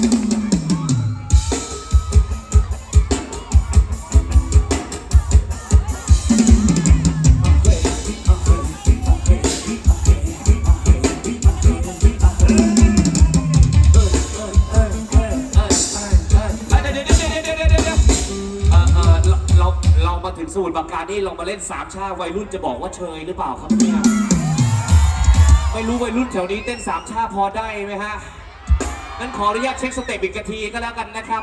เรามาถึงสมุทรปราการนี่ลองมาเล่นสามชาวัยรุ่นจะบอกว่าเชยหรือเปล่าครับเนี่ยไม่รู้วัยรุ่นแถวนี้เต้นสามชาพอได้ไหมฮะ งั้นขออนุญาตเช็คสเต็ปอีกทีก็แล้วกันนะครับ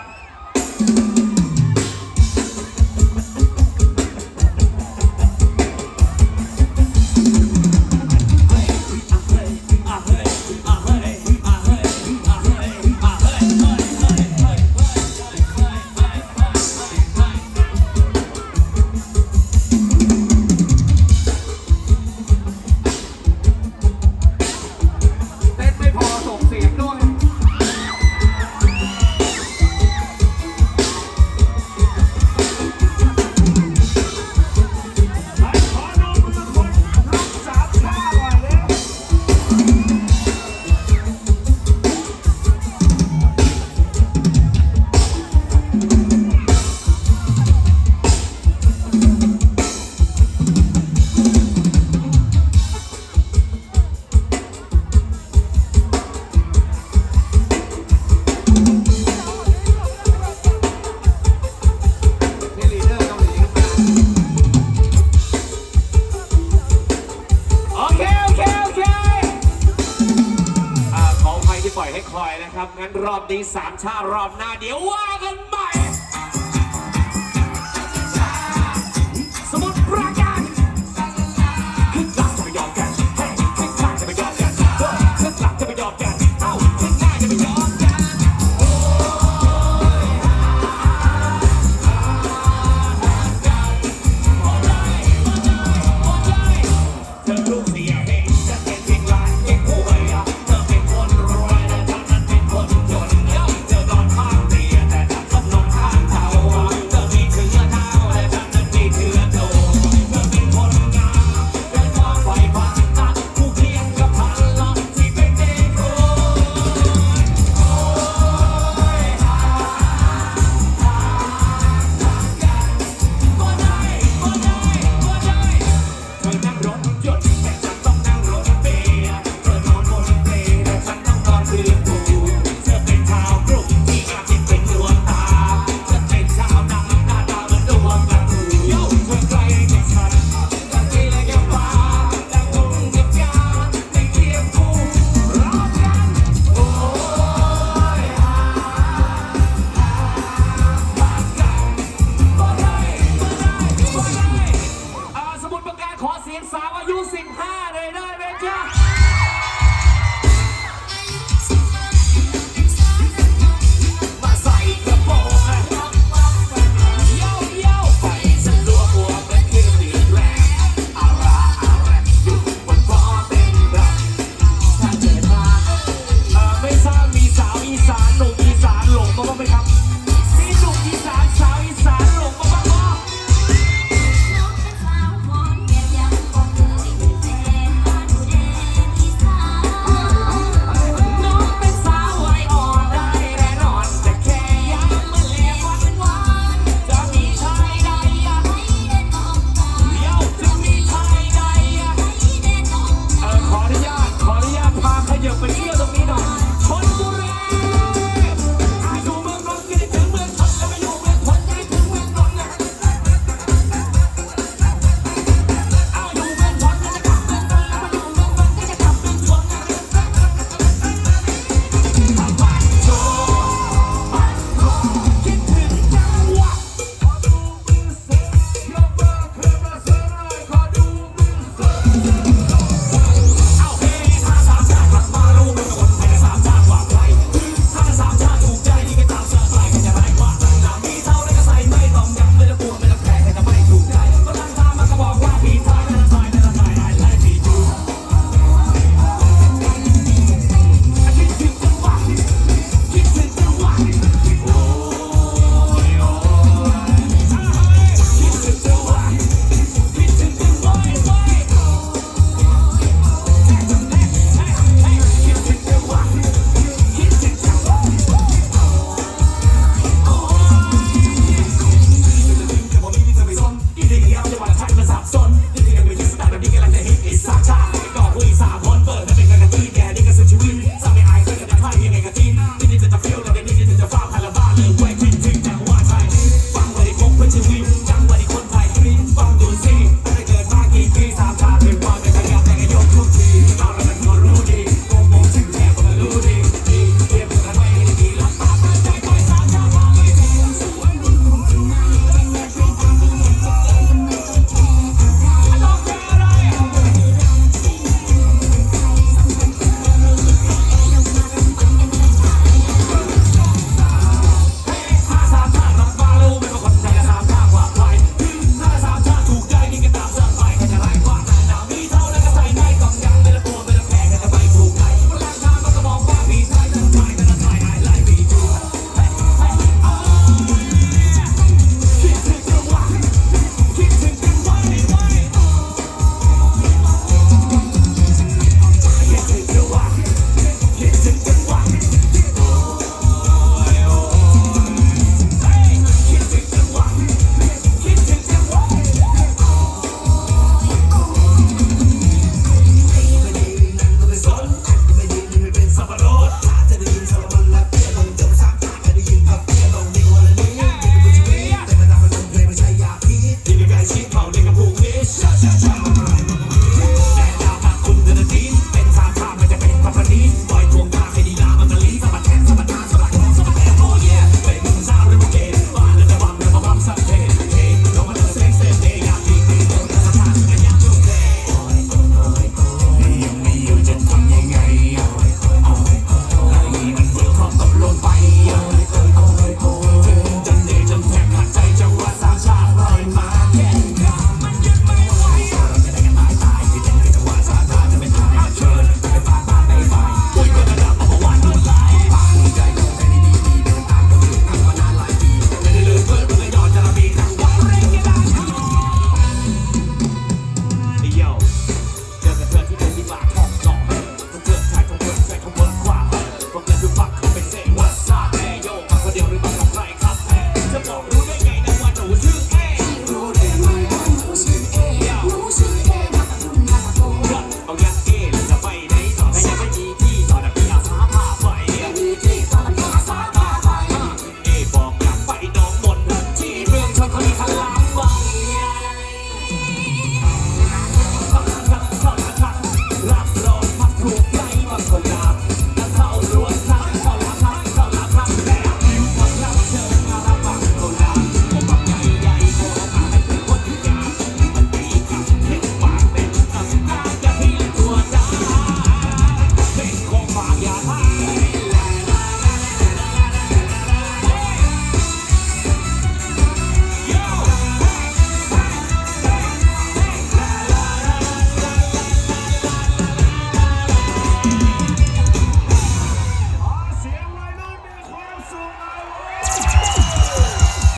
ั้นรอบนี้สามชาติรอบหน้าเดี๋ยวว่ากันใหม่